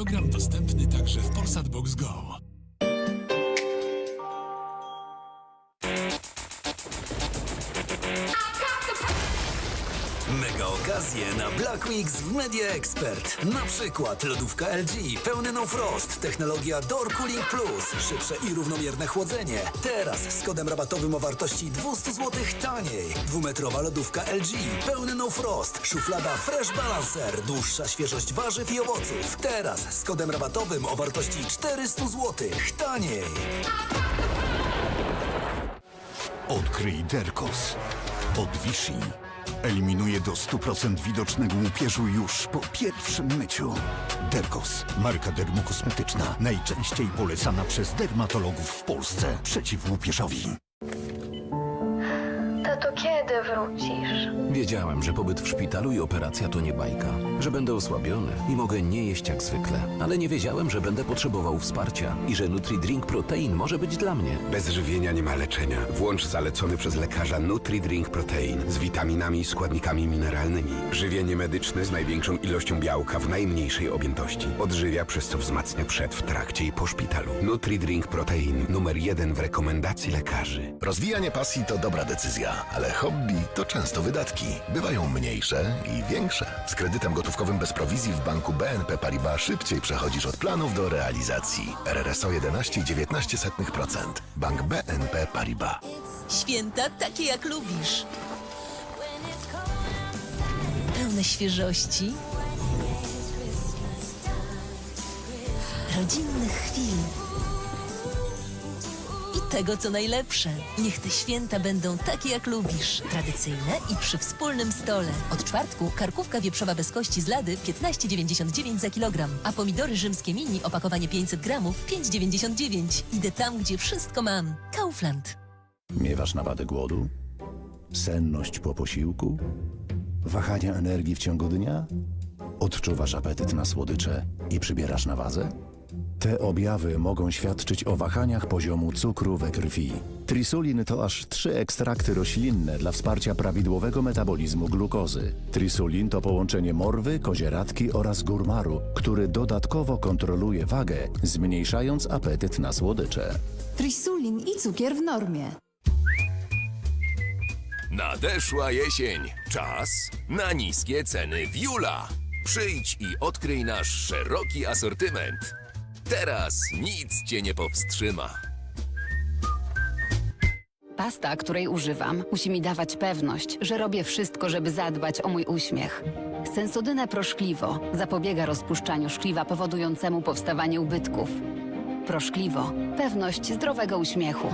Program dostępny także w Polsat Box Go. Okazje na Black Weeks w Media Expert. Na przykład lodówka LG, pełny no frost, technologia Door Cooling Plus, szybsze i równomierne chłodzenie. Teraz z kodem rabatowym o wartości 200 zł taniej. Dwumetrowa lodówka LG, pełny no frost, szuflada Fresh Balancer, dłuższa świeżość warzyw i owoców. Teraz z kodem rabatowym o wartości 400 zł taniej. Odkryj Derkos. Od Vichy. Eliminuje do 100% widocznego łupieżu już po pierwszym myciu. Derkos. Marka dermokosmetyczna. Najczęściej polecana przez dermatologów w Polsce. Przeciw łupieżowi. Tato, kiedy wrócisz? Wiedziałem, że pobyt w szpitalu i operacja to nie bajka, że będę osłabiony i mogę nie jeść jak zwykle, ale nie wiedziałem, że będę potrzebował wsparcia i że NutriDrink Protein może być dla mnie. Bez żywienia nie ma leczenia. Włącz zalecony przez lekarza NutriDrink Protein z witaminami i składnikami mineralnymi. Żywienie medyczne z największą ilością białka w najmniejszej objętości. Odżywia, przez co wzmacnia przed, w trakcie i po szpitalu. NutriDrink Protein numer jeden w rekomendacji lekarzy. Rozwijanie pasji to dobra decyzja, ale hobby to często wydatki. Bywają mniejsze i większe. Z kredytem gotówkowym bez prowizji w banku BNP Paribas szybciej przechodzisz od planów do realizacji. RRSO 11,19%. Bank BNP Paribas. Święta takie jak lubisz. Pełne świeżości. Rodzinnych chwil. Tego, co najlepsze. Niech te święta będą takie jak lubisz. Tradycyjne i przy wspólnym stole. Od czwartku karkówka wieprzowa bez kości z lady 15,99 za kilogram, a pomidory rzymskie mini opakowanie 500 gramów 5,99. Idę tam, gdzie wszystko mam. Kaufland. Miewasz nawadę głodu? Senność po posiłku? Wahania energii w ciągu dnia? Odczuwasz apetyt na słodycze i przybierasz na wadze? Te objawy mogą świadczyć o wahaniach poziomu cukru we krwi. Trisulin to aż trzy ekstrakty roślinne dla wsparcia prawidłowego metabolizmu glukozy. Trisulin to połączenie morwy, kozieradki oraz gurmaru, który dodatkowo kontroluje wagę, zmniejszając apetyt na słodycze. Trisulin i cukier w normie. Nadeszła jesień. Czas na niskie ceny Wiula. Przyjdź i odkryj nasz szeroki asortyment. Teraz nic cię nie powstrzyma. Pasta, której używam, musi mi dawać pewność, że robię wszystko, żeby zadbać o mój uśmiech. Sensodynę proszkliwo zapobiega rozpuszczaniu szkliwa powodującemu powstawanie ubytków. Proszkliwo. Pewność zdrowego uśmiechu.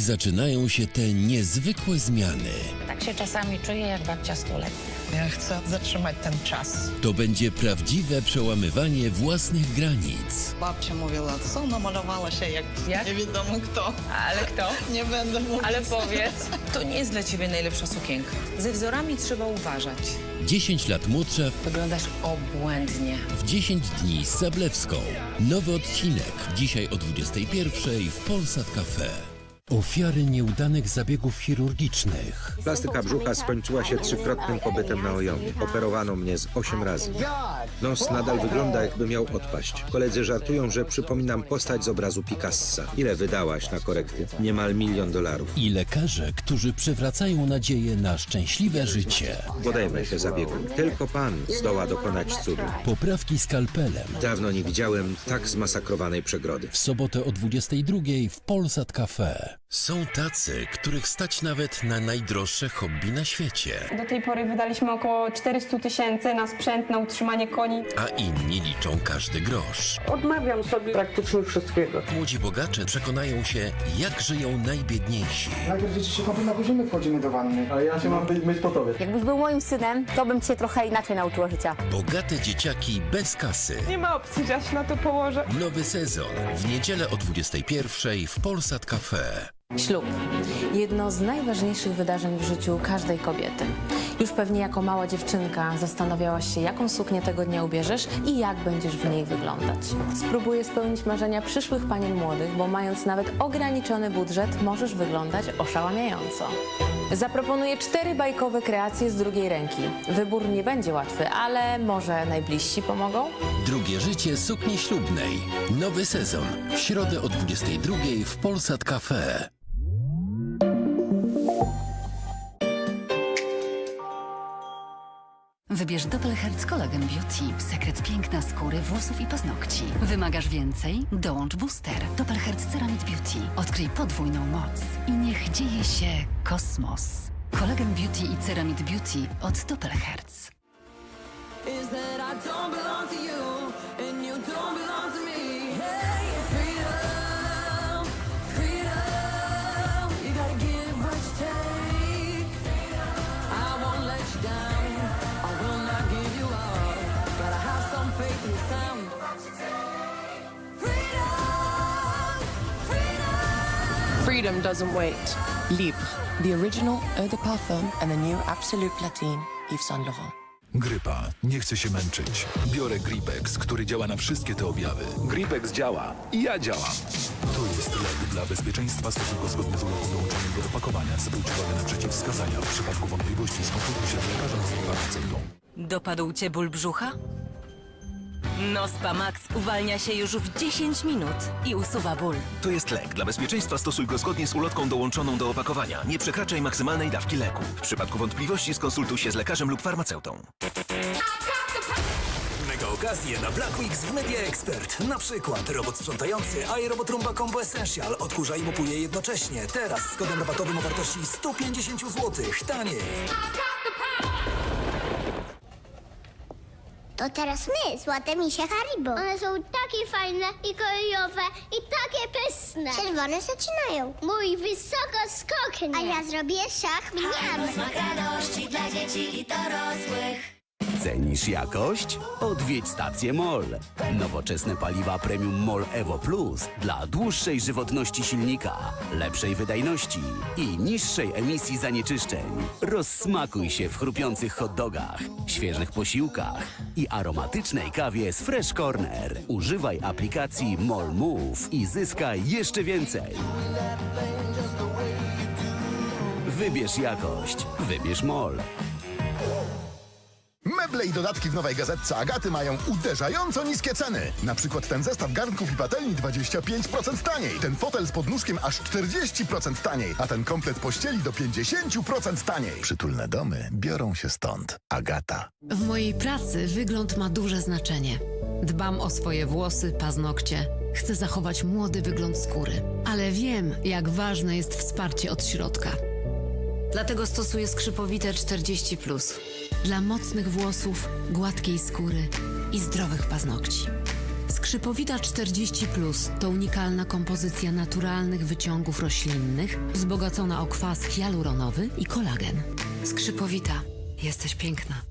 Tak zaczynają się te niezwykłe zmiany. Tak się czasami czuję jak babcia stuletnia. Ja chcę zatrzymać ten czas. To będzie prawdziwe przełamywanie własnych granic. Babcia mówiła, co namalowała się jak, nie wiadomo kto. Ale kto? Nie będę mówić. Ale powiedz, to nie jest dla ciebie najlepsza sukienka. Ze wzorami trzeba uważać. 10 lat młodsza Wyglądasz obłędnie. w 10 dni z Sablewską. Nowy odcinek dzisiaj o 21 w Polsat Cafe. Ofiary nieudanych zabiegów chirurgicznych. Plastyka brzucha skończyła się trzykrotnym pobytem na ojomie. Operowano mnie z 8 razy. Nos nadal wygląda jakby miał odpaść. Koledzy żartują, że przypominam postać z obrazu Picassa. Ile wydałaś na korekty? Niemal milion dolarów. I lekarze, którzy przywracają nadzieję na szczęśliwe życie. Podejmę się zabiegu. Tylko pan zdoła dokonać cudu. Poprawki skalpelem. Dawno nie widziałem tak zmasakrowanej przegrody. W sobotę o 22 w Polsat Cafe. Są tacy, których stać nawet na najdroższe hobby na świecie. Do tej pory wydaliśmy około 400 tysięcy na sprzęt, na utrzymanie koni. A inni liczą każdy grosz. Odmawiam sobie praktycznie wszystkiego. Młodzi bogacze przekonają się, jak żyją najbiedniejsi. Najpierw dzieci się kąpią, a później my wchodzimy do wanny. A ja się mam myć po tobie. Jakbyś był moim synem, to bym cię trochę inaczej nauczyła życia. Bogate dzieciaki bez kasy. Nie ma opcji, że ja się na to położę. Nowy sezon w niedzielę o 21 w Polsat Cafe. Ślub. Jedno z najważniejszych wydarzeń w życiu każdej kobiety. Już pewnie jako mała dziewczynka zastanawiałaś się, jaką suknię tego dnia ubierzesz i jak będziesz w niej wyglądać. Spróbuję spełnić marzenia przyszłych panien młodych, bo mając nawet ograniczony budżet, możesz wyglądać oszałamiająco. Zaproponuję cztery bajkowe kreacje z drugiej ręki. Wybór nie będzie łatwy, ale może najbliżsi pomogą? Drugie życie sukni ślubnej. Nowy sezon. W środę o 22 w Polsat Cafe. Wybierz Doppelherz Collagen Beauty. Sekret piękna skóry, włosów i paznokci. Wymagasz więcej? Dołącz booster. Doppelherz Ceramid Beauty. Odkryj podwójną moc. I niech dzieje się kosmos. Collagen Beauty i Ceramid Beauty od Doppelherz. Freedom doesn't wait. Libre, the original eau de parfum and the new Absolute Platine Yves Saint Laurent. Grypa. Nie chcę się męczyć. Biorę Gripex, który działa na wszystkie te objawy. Gripex działa i ja działam. To jest lek dla bezpieczeństwa stosunku zgodnie z ulotką dołączonym do opakowania. Zwróć uwagę na przeciwwskazania. W przypadku wątpliwości skonsultuj się z lekarzem farmaceutą. Dopadł cię ból brzucha? Nospa Max uwalnia się już w 10 minut i usuwa ból. To jest lek. Dla bezpieczeństwa stosuj go zgodnie z ulotką dołączoną do opakowania. Nie przekraczaj maksymalnej dawki leku. W przypadku wątpliwości skonsultuj się z lekarzem lub farmaceutą. Mega okazje na Black Weeks w Media Expert. Na przykład robot sprzątający iRobot Roomba Combo Essential odkurza i mopuje jednocześnie. Teraz z kodem rabatowym o wartości 150 zł. Taniej. To teraz my, złote misie Haribo. One są takie fajne i kolejowe i takie pyszne. Czerwone zaczynają. Mój wysoko skoknie. A ja zrobię szach mniam. radości dla dzieci i dorosłych. Cenisz jakość? Odwiedź stację MOL. Nowoczesne paliwa premium MOL Evo Plus dla dłuższej żywotności silnika, lepszej wydajności i niższej emisji zanieczyszczeń. Rozsmakuj się w chrupiących hot dogach, świeżych posiłkach i aromatycznej kawie z Fresh Corner. Używaj aplikacji MOL Move i zyskaj jeszcze więcej. Wybierz jakość. Wybierz MOL. Meble i dodatki w nowej gazetce Agaty mają uderzająco niskie ceny. Na przykład ten zestaw garnków i patelni 25% taniej. Ten fotel z podnóżkiem aż 40% taniej. A ten komplet pościeli do 50% taniej. Przytulne domy biorą się stąd. Agata. W mojej pracy wygląd ma duże znaczenie. Dbam o swoje włosy, paznokcie. Chcę zachować młody wygląd skóry. Ale wiem, jak ważne jest wsparcie od środka. Dlatego stosuję skrzypowite 40. Dla mocnych włosów, gładkiej skóry i zdrowych paznokci. Skrzypowita 40 to unikalna kompozycja naturalnych wyciągów roślinnych, wzbogacona o kwas hialuronowy i kolagen. Skrzypowita, jesteś piękna.